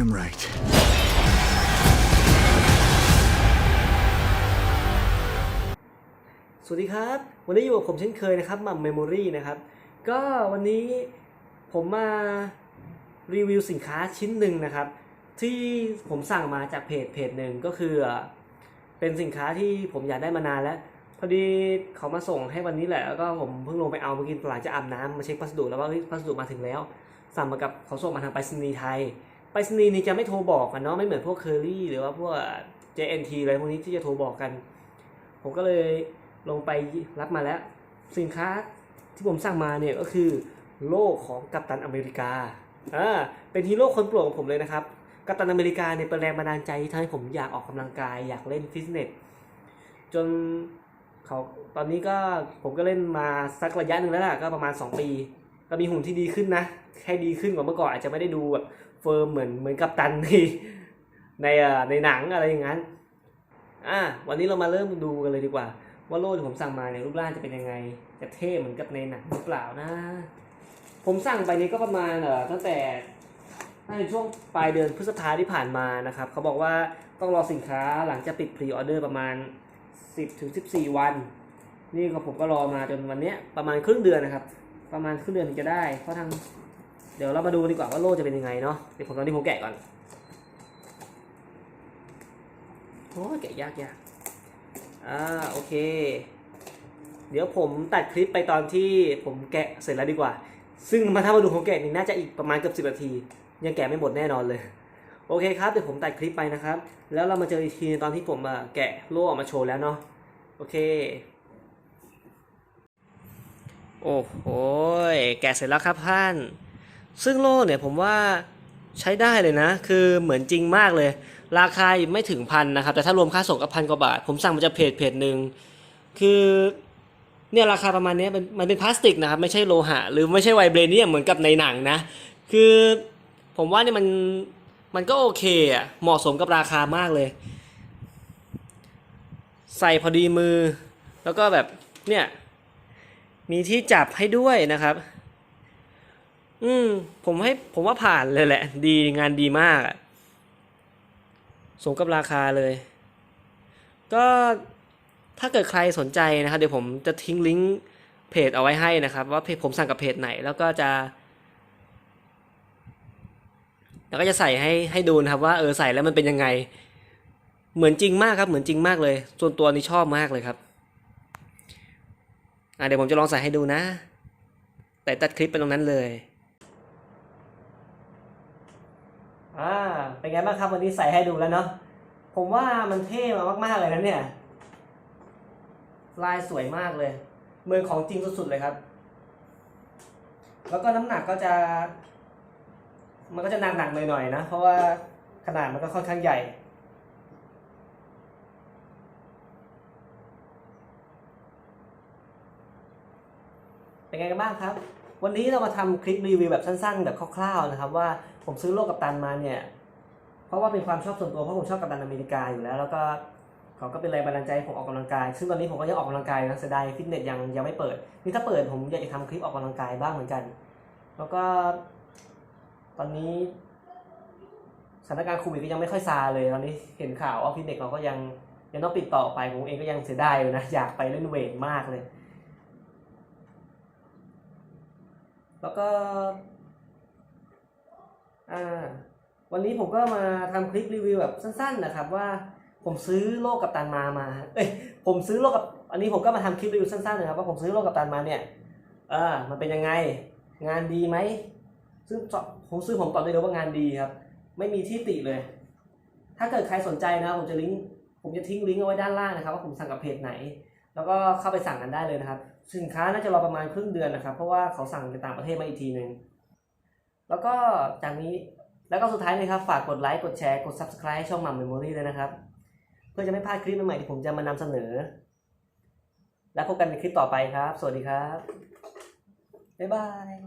am right. สวัสดีครับ วันนี้อยู่กับผมเช่นเคยนะครับมัมเมมโมรี่นะครับ ก็วันนี้ผมมารีวิวสินค้าชิ้นหนึ่งนะครับ ที่ผมสั่งมาจากเพจเพจหนึ่งก็คือเป็นสินค้าที่ผมอยากได้มานานแล้ว พอดีเขามาส่งให้วันนี้แหละแล้วก็ผมเพิ่งลงไปเอาเมื่อกี้หลังจากอาบน้ำมาเช็คพัสดุแล้วว่าเฮ้ยพัสดุมาถึงแล้ว สั่งมากับเขาส่งมาทางไปรษณีย์ไทย ไปรษณีย์นี่จะไม่โทรบอกกันเนาะไม่เหมือนพวกเคอรี่หรือว่าพวก JNT อะไรพวกนี้ที่จะโทรบอกกัน ผมก็เลยลงไปรับมาแล้ว สินค้าที่ผมสั่งมาเนี่ยก็คือโล่ของกัปตันอเมริกาอ่าเป็นฮีโร่คนโปรดของผมเลยนะครับ กัปตันอเมริกาเนี่ยเป็นแรงบันดาลใจที่ทำให้ผมอยากออกกำลังกายอยากเล่นฟิตเนสจนเขาตอนนี้ก็ผมก็เล่นมาสักระยะหนึ่งแล้วล่ะก็ประมาณ 2 ปี ก็มีหุ่นที่ดีขึ้นนะ แค่ดีขึ้นกว่าเมื่อก่อนอาจจะไม่ได้ดูแบบ เฟิร์มเหมือนเหมือนกัปตันในในเอ่อในหนังอะไรอย่างนั้นอะวันนี้เรามาเริ่มดูกันเลยดีกว่า ว่าโล่ที่ผมสั่งมาเนี่ยรูปร่างจะเป็นยังไง จะเท่เหมือนกับในหนังหรือเปล่านะ ผมสั่งไปนี้ก็ประมาณเอ่อตั้งแต่น่าจะช่วงปลายเดือนพฤษภาที่ผ่านมานะครับ เขาบอกว่าต้องรอสินค้าหลังจากปิดพรีออเดอร์ประมาณ 10ถึง14 วัน นี่ก็ผมก็รอมาจนวันนี้ประมาณครึ่งเดือนนะครับ ประมาณครึ่งเดือนถึงจะได้ เพราะทาง เดี๋ยวเรามาดูดีกว่าว่าโล่จะเป็นยังไงเนาะเดี๋ยวผมตอนนี้ผมแกะก่อนโอ้แกะยากยากอ่าโอเค เดี๋ยวผมตัดคลิปไปตอนที่ผมแกะเสร็จแล้วดีกว่า ซึ่งมาถ้ามาดูผมแกะนี่น่าจะอีกประมาณเกือบสิบนาที ยังแกะไม่หมดแน่นอนเลย โอเคครับเดี๋ยวผมตัดคลิปไปนะครับ แล้วเรามาเจออีกทีตอนที่ผมอะแกะโล่ออกมาโชว์แล้วเนาะโอเค โอ้โหแกะเสร็จแล้วครับท่าน ซึ่งโล่เนี่ยผมว่าใช้ได้เลยนะ คือเหมือนจริงมากเลย ราคาไม่ถึงพันนะครับ แต่ถ้ารวมค่าส่งก็พันกว่าบาท ผมสั่งมาจากเพจเพจหนึ่งคือเนี่ยราคาประมาณนี้มันมันเป็นพลาสติกนะครับ ไม่ใช่โลหะ หรือไม่ใช่ไวเบรเนียมเหมือนกับในหนังนะ คือผมว่าเนี่ยมันมันก็โอเคอะเหมาะสมกับราคามากเลย ใส่พอดีมือ แล้วก็แบบเนี่ยมีที่จับให้ด้วยนะครับ อืม ผมให้ผมว่าผ่านเลยแหละ ดีงานดีมากอะสมกับราคาเลย ก็ถ้าเกิดใครสนใจนะครับ เดี๋ยวผมจะทิ้งลิงก์เพจเอาไว้ให้นะครับ ว่าเพจผมสั่งกับเพจไหน แล้วก็จะ แล้วก็จะใส่ให้ให้ดูนะครับ ว่าเออใส่แล้วมันเป็นยังไง เหมือนจริงมากครับ เหมือนจริงมากเลย ส่วนตัวนี้ชอบมากเลยครับอะเดี๋ยวผมจะลองใส่ให้ดูนะ แต่ตัดคลิปไปตรงนั้นเลย อ่า เป็นไงบ้างครับวันนี้ใส่ให้ดูแล้วเนาะ ผมว่ามันเท่มามากๆเลยนะเนี่ย ลายสวยมากเลย เหมือนของจริงสุดๆเลยครับ แล้วก็น้ำหนักก็จะ มันก็จะหนักๆหน่อยๆนะ เพราะว่าขนาดมันก็ค่อนข้างใหญ่เป็นไงกันบ้างครับ วันนี้เรามาทำคลิปรีวิวแบบสั้นๆ แบบคร่าวๆนะครับว่าผมซื้อโลกกับตันมาเนี่ย เพราะว่าเป็นความชอบส่วนตัวเพราะผมชอบกับตันอเมริกาอยู่แล้ว แล้วก็เขาก็เป็นแรงบันดาลใจให้ผมออกกำลังกาย ซึ่งตอนนี้ผมก็ยังออกกำลังกายนะเสียดายฟิตเนสยังยังไม่เปิดนี่ถ้าเปิดผมอยากจะทำคลิปออกกำลังกายบ้างเหมือนกัน แล้วก็ ตอนนี้สถานการณ์โควิดก็ยังไม่ค่อยซาเลยตอนนี้เห็นข่าวว่าฟิตเนสเราก็ยังยังต้องปิดต่อไปผมเองก็ยังเสียดายอยู่นะอยากไปเล่นเวทมากเลย แล้วก็อ่าวันนี้ผมก็มาทำคลิปรีวิวแบบสั้น ๆ นะครับ ว่าผมซื้อโลกกับตันมามา เอ้ยผมซื้อโลกกับอันนี้ผมก็มาทำคลิปรีวิวสั้นๆนะครับว่าผมซื้อโลกกับตันมาเนี่ยเออมันเป็นยังไงงานดีไหมซึ่งผมซื้อผมตอบได้เลยว่างานดีครับ ไม่มีที่ติเลย ถ้าเกิดใครสนใจนะผมจะลิงก์ผมจะทิ้งลิงก์เอาไว้ด้านล่างนะครับ ว่าผมสั่งกับเพจไหน แล้วก็เข้าไปสั่งกันได้เลยนะครับ สินค้าน่าจะรอประมาณครึ่งเดือนนะครับ เพราะว่าเขาสั่งไปต่างประเทศมาอีกทีหนึ่งแล้วก็จากนี้แล้วก็สุดท้ายนะครับฝากกดไลค์กดแชร์กด subscribe ช่องมัมเมมโมรี่เลยนะครับ เพื่อจะไม่พลาดคลิปใหม่ๆที่ผมจะมานำเสนอ แล้วพบกันในคลิปต่อไปครับ สวัสดีครับบ๊ายบาย